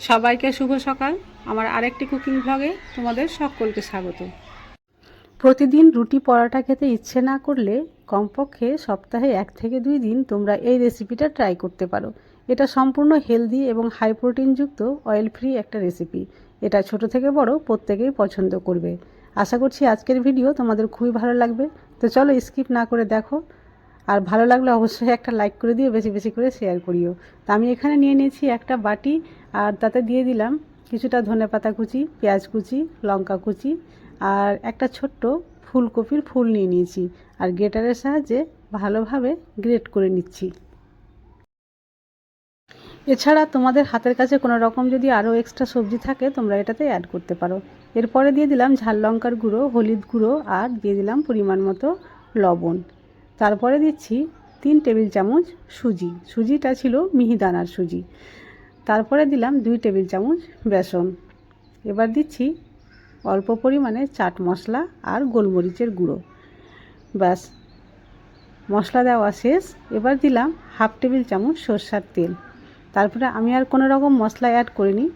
সবাইকে শুভ সকাল। আমার আরেকটি কুকিং ভ্লগে তোমাদের সকলকে স্বাগত। প্রতিদিন রুটি পরোটা খেতে ইচ্ছে না করলে কমপক্ষে সপ্তাহে এক থেকে দুই দিন তোমরা এই রেসিপিটা ট্রাই করতে পারো। এটা সম্পূর্ণ হেলদি এবং হাই প্রোটিনযুক্ত অয়েল ফ্রি একটা রেসিপি এটা ছোট থেকে বড়, প্রত্যেকেই পছন্দ করবে। আশা করছি আজকের ভিডিও তোমাদের খুবই ভালো লাগবে। তো চলো স্কিপ না করে দেখো। আর ভালো লাগলে অবশ্যই একটা লাইক করে দিও, বেশি বেশি করে শেয়ার করিও। তা আমি এখানে নিয়ে নিয়েছি একটা বাটি, আর তাতে দিয়ে দিলাম কিছুটা ধনে পাতা কুচি, পেঁয়াজ কুচি, লঙ্কা কুচি, আর একটা ছোট্ট ফুলকপির ফুল নিয়ে নিয়েছি। আর গ্রেটারের সাহায্যে ভালোভাবে গ্রেট করে নিচ্ছি। এছাড়া তোমাদের হাতের কাছে কোনো রকম যদি আরও এক্সট্রা সবজি থাকে, তোমরা এটাতে অ্যাড করতে পারো। এরপরে দিয়ে দিলাম ঝাল লঙ্কার গুঁড়ো, হলুদ গুঁড়ো, আর দিয়ে দিলাম পরিমাণ মতো লবণ। তারপরে দিচ্ছি তিন টেবিল চামচ সুজি। সুজিটা ছিল মিহিদানার সুজি। তারপরে দিলাম দুই টেবিল চামচ বেসন। এবার দিচ্ছি অল্প পরিমাণে চাট মশলা আর গোলমরিচের গুঁড়ো। ব্যাস, মশলা দেওয়া শেষ। এবার দিলাম হাফ টেবিল চামচ সর্ষার তেল। তারপরে আমি আর কোনো রকম মশলা অ্যাড করিনি।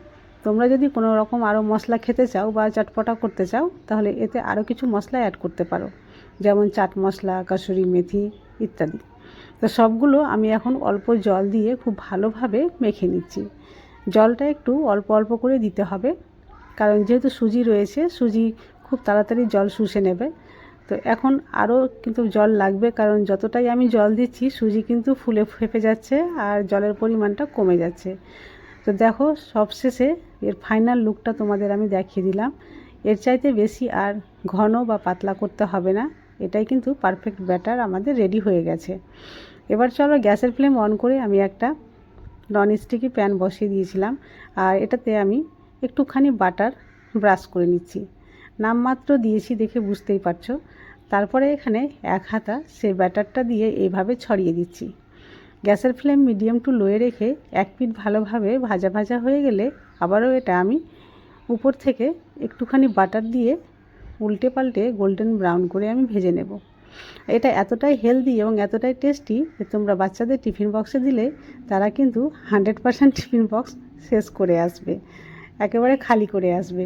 তোমরা যদি কোনো রকম আরও মশলা খেতে চাও বা চটপটা করতে চাও, তাহলে এতে আরও কিছু মশলা অ্যাড করতে পারো। যেমন চাট মশলা, কাসুরি মেথি ইত্যাদি। তো সবগুলো আমি এখন অল্প জল দিয়ে খুব ভালোভাবে মেখে নিচ্ছি। জলটা একটু অল্প অল্প করে দিতে হবে, কারণ যেহেতু সুজি রয়েছে, সুজি খুব তাড়াতাড়ি জল শুষে নেবে। তো এখন আরও কিন্তু জল লাগবে, কারণ যতটাই আমি জল দিচ্ছি, সুজি কিন্তু ফুলে ফেপে যাচ্ছে আর জলের পরিমাণটা কমে যাচ্ছে। তো দেখো, সবশেষে এর ফাইনাল লুকটা তোমাদের আমি দেখিয়ে দিলাম। এর চাইতে বেশি আর ঘন বা পাতলা করতে হবে না। এটাই কিন্তু পারফেক্ট ব্যাটার আমাদের রেডি হয়ে গেছে। এবার চলো গ্যাসের ফ্লেম অন করে আমি একটা নন স্টিকি প্যান বসিয়ে দিয়েছিলাম। আর এটাতে আমি একটুখানি বাটার ব্রাশ করে নিচ্ছি। নামমাত্র দিয়েছি দেখে বুঝতেই পারছ। তারপরে এখানে এক হাতা সে ব্যাটারটা দিয়ে এইভাবে ছড়িয়ে দিচ্ছি। গ্যাসের ফ্লেম মিডিয়াম টু লোয়ে রেখে এক পিঠ ভালোভাবে ভাজা ভাজা হয়ে গেলে আবারও এটা আমি উপর থেকে একটুখানি বাটার দিয়ে উল্টে পাল্টে গোল্ডেন ব্রাউন করে আমি ভেজে নেব। এটা এতটাই হেলদি এবং এতটাই টেস্টি যে তোমরা বাচ্চাদের টিফিন বক্সে দিলে তারা কিন্তু হান্ড্রেড পারসেন্ট টিফিন বক্স শেষ করে আসবে, একেবারে খালি করে আসবে।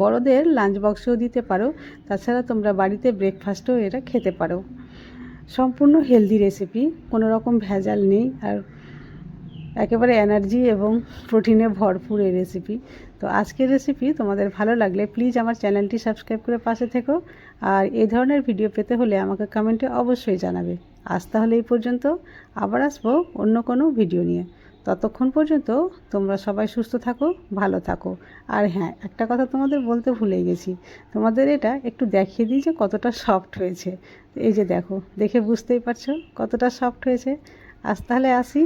বড়দের লাঞ্চ বক্সেও দিতে পারো, তাছাড়া তোমরা বাড়িতে ব্রেকফাস্টও এটা খেতে পারো। সম্পূর্ণ হেলদি রেসিপি কোনো রকম ভেজাল নেই আর একেবারে এনার্জি এবং প্রোটিনে ভরপুর এই রেসিপি তো আজকের রেসিপি তোমাদের ভালো লাগলে প্লিজ আমার চ্যানেলটি সাবস্ক্রাইব করে পাশে থেকো আর এই ধরনের ভিডিও পেতে হলে আমাকে কমেন্টে অবশ্যই জানাবে। আজ তাহলে এই পর্যন্ত, আবার আসব অন্য কোনো ভিডিও নিয়ে। ততক্ষণ পর্যন্ত তোমরা সবাই সুস্থ থাকো, ভালো থাকো। আর হ্যাঁ একটা কথা তোমাদের বলতে ভুলে গেছি। তোমাদের এটা একটু দেখিয়ে দিই যে কতটা সফট হয়েছে। এই যে দেখো, দেখে বুঝতেই পারছ কতটা সফট হয়েছে। আজ তাহলে আসি।